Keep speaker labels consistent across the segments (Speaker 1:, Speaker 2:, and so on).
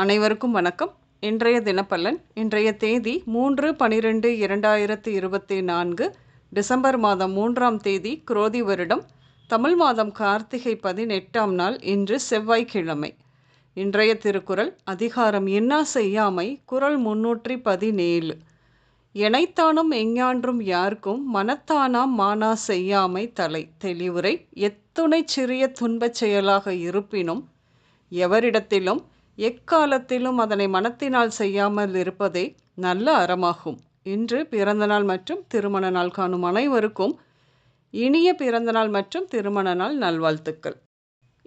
Speaker 1: அனைவருக்கும் வணக்கம். இன்றைய தினப்பலன் இன்றைய தேதி மூன்று பனிரெண்டு இரண்டாயிரத்தி இருபத்தி நான்கு டிசம்பர் மாதம் மூன்றாம் தேதி குரோதி வருடம் தமிழ் மாதம் கார்த்திகை பதினெட்டாம் நாள் இன்று செவ்வாய்க்கிழமை. இன்றைய திருக்குறள் அதிகாரம் என்ன செய்யாமை குறள் முன்னூற்றி பதினேழு. எனைத்தானும் எஞ்ஞான்றும் யாருக்கும் மனத்தானாம் மானா செய்யாமை தலை. தெளிவுரை எத்துணை சிறிய துன்பச் செயலாக இருப்பினும் எவரிடத்திலும் எக்காலத்திலும் அதனை மனத்தினால் செய்யாமல் இருப்பதே நல்ல அறமாகும். இன்று பிறந்தநாள் மற்றும் திருமண நாள் காணும் அனைவருக்கும் இனிய பிறந்தநாள் மற்றும் திருமண நாள் நல்வாழ்த்துக்கள்.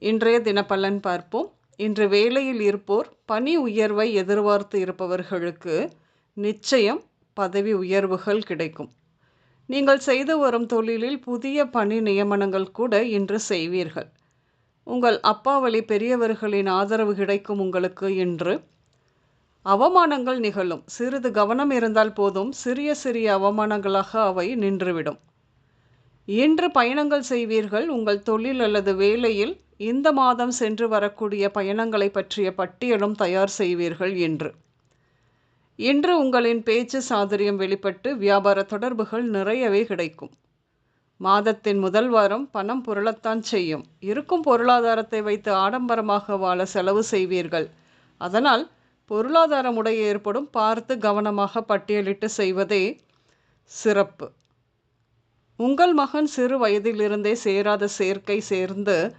Speaker 1: இன்றைய தினப்பலன் பார்ப்போம். இன்று வேலையில் இருப்போர் பணி உயர்வை எதிர்பார்த்து இருப்பவர்களுக்கு நிச்சயம் பதவி உயர்வுகள் கிடைக்கும். நீங்கள் செய்து வரும் தொழிலில் புதிய பணி நியமனங்கள் கூட இன்று செய்வீர்கள். உங்கள் அப்பா வழி பெரியவர்களின் ஆதரவு கிடைக்கும் உங்களுக்கு என்று அவமானங்கள் நிகழும். சிறிது கவனம் இருந்தால் போதும். சிறிய சிறிய அவமானங்களாக அவை நின்றுவிடும். இன்று பயணங்கள் செய்வீர்கள். உங்கள் தொழில் அல்லது வேலையில் இந்த மாதம் சென்று வரக்கூடிய பயணங்களை பற்றிய பட்டியலும் தயார் செய்வீர்கள் என்று. இன்று உங்களின் பேச்சு சாதுரியம் வெளிப்பட்டு வியாபார தொடர்புகள் நிறையவே கிடைக்கும். மாதத்தின் முதல் வாரம் பணம் புரளத்தான் செய்யும். இருக்கும் பொருளாதாரத்தை வைத்து ஆடம்பரமாக வாழ செலவு செய்வீர்கள். அதனால் பொருளாதார முடை ஏற்படும் பார்த்து கவனமாக பட்டியலிட்டு செய்வதே சிறப்பு. உங்கள் மகன் சிறு வயதிலிருந்தே சேராத சேர்க்கை சேர்ந்து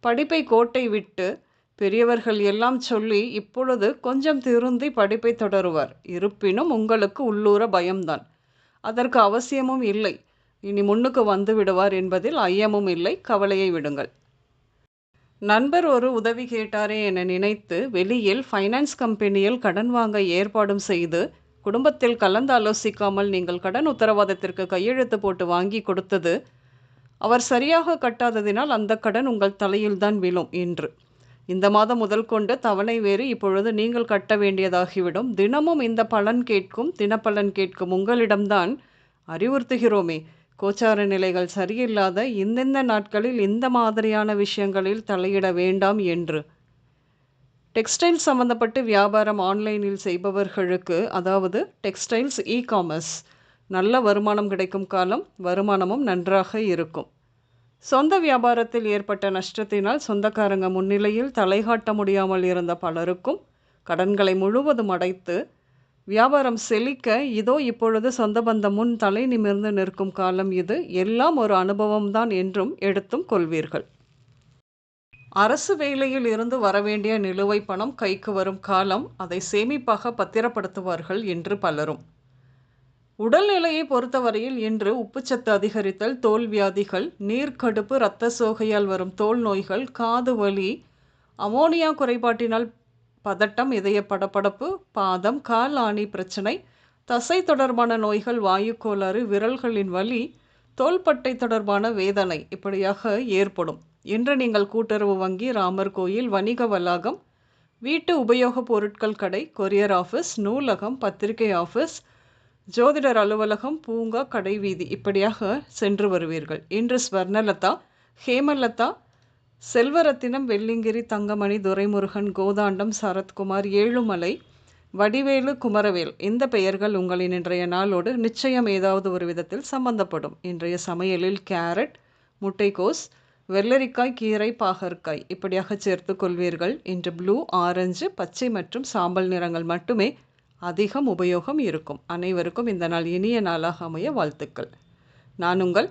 Speaker 1: படிப்பை கோட்டை விட்டு பெரியவர்கள் எல்லாம் சொல்லி இப்பொழுது கொஞ்சம் திருந்தி படிப்பை தொடருவார். இருப்பினும் உங்களுக்கு உள்ளூர பயம்தான். அதற்கு அவசியமும் இல்லை. இனி முன்னுக்கு வந்து விடுவார் என்பதில் ஐயமும் இல்லை கவலையை விடுங்கள். நண்பர் ஒரு உதவி கேட்டாரே என நினைத்து வெளியில் ஃபைனான்ஸ் கம்பெனியில் கடன் வாங்க ஏற்பாடும் செய்து குடும்பத்தில் கலந்து ஆலோசிக்காமல் நீங்கள் கடன் உத்தரவாதத்திற்கு கையெழுத்து போட்டு வாங்கி கொடுத்தது அவர் சரியாக கட்டாததினால் அந்த கடன் உங்கள் தலையில்தான் விழும் என்று. இந்த மாதம் முதல் கொண்டு தவணை வேறு இப்பொழுது நீங்கள் கட்ட வேண்டியதாகிவிடும். தினமும் இந்த பலன் கேட்கும் தினப்பலன் கேட்கும் உங்களிடம்தான் அறிவுறுத்துகிறோமே. கோச்சார நிலைகள் சரியில்லாத இந்தெந்த நாட்களில் இந்த மாதிரியான விஷயங்களில் தலையிட வேண்டாம் என்று. டெக்ஸ்டைல்ஸ் சம்மந்தப்பட்டு வியாபாரம் ஆன்லைனில் செய்பவர்களுக்கு அதாவது டெக்ஸ்டைல்ஸ் இ காமர்ஸ் நல்ல வருமானம் கிடைக்கும் காலம் வருமானமும் நன்றாக இருக்கும். சொந்த வியாபாரத்தில் ஏற்பட்ட நஷ்டத்தினால் சொந்தக்காரங்க முன்னிலையில் தலைகாட்ட முடியாமல் இருந்த பலருக்கும் கடன்களை முழுவதும் அடைத்து வியாபாரம் செழிக்க இதோ இப்பொழுது சொந்த பந்தம் முன் தலை நிமிர்ந்து நிற்கும் காலம் இது. எல்லாம் ஒரு அனுபவம்தான் என்றும் எடுத்தும் கொள்வீர்கள். அரசு வேலையில் இருந்து வரவேண்டிய நிலுவை பணம் கைக்கு வரும் காலம் அதை சேமிப்பாக பத்திரப்படுத்துவார்கள் என்று பலரும். உடல்நிலையை பொறுத்தவரையில் இன்று உப்புச்சத்து அதிகரித்தல் தோல் வியாதிகள் நீர்க்கடுப்பு இரத்த சோகையால் வரும் தோல் நோய்கள் காது வலி அமோனியா குறைபாட்டினால் பதட்டம் இதய படபடப்பு பாதம் கால் ஆணி பிரச்சனை தசை தொடர்பான நோய்கள் வாயு கோளாறு விரல்களின் வலி தோள்பட்டை தொடர்பான வேதனை இப்படியாக ஏற்படும். இன்று நீங்கள் கூட்டுறவு வங்கி ராமர் கோயில் வணிக வளாகம் வீட்டு உபயோகப் பொருட்கள் கடை கொரியர் ஆஃபீஸ் நூலகம் பத்திரிகை ஆஃபீஸ் ஜோதிடர் அலுவலகம் பூங்கா கடை வீதி இப்படியாக சென்று வருவீர்கள். இன்று ஸ்வர்ணலதா ஹேமலதா செல்வரத்தினம் வெள்ளிங்கிரி தங்கமணி துரைமுருகன் கோதாண்டம் சரத்குமார் ஏழுமலை வடிவேலு குமரவேல். இந்த பெயர்கள் உங்களின் இன்றைய நாளோடு நிச்சயம் ஏதாவது ஒரு விதத்தில் சம்பந்தப்படும். இன்றைய சமையலில் கேரட் முட்டைக்கோஸ் வெள்ளரிக்காய் கீரை பாகற்காய். இப்படியாக சேர்த்து கொள்வீர்கள். இன்று ப்ளூ ஆரஞ்சு பச்சை மற்றும் சாம்பல் நிறங்கள் மட்டுமே அதிகம் உபயோகம் இருக்கும். அனைவருக்கும் இந்த நாள் இனிய நாளாக அமைய வாழ்த்துக்கள். நான் உங்கள்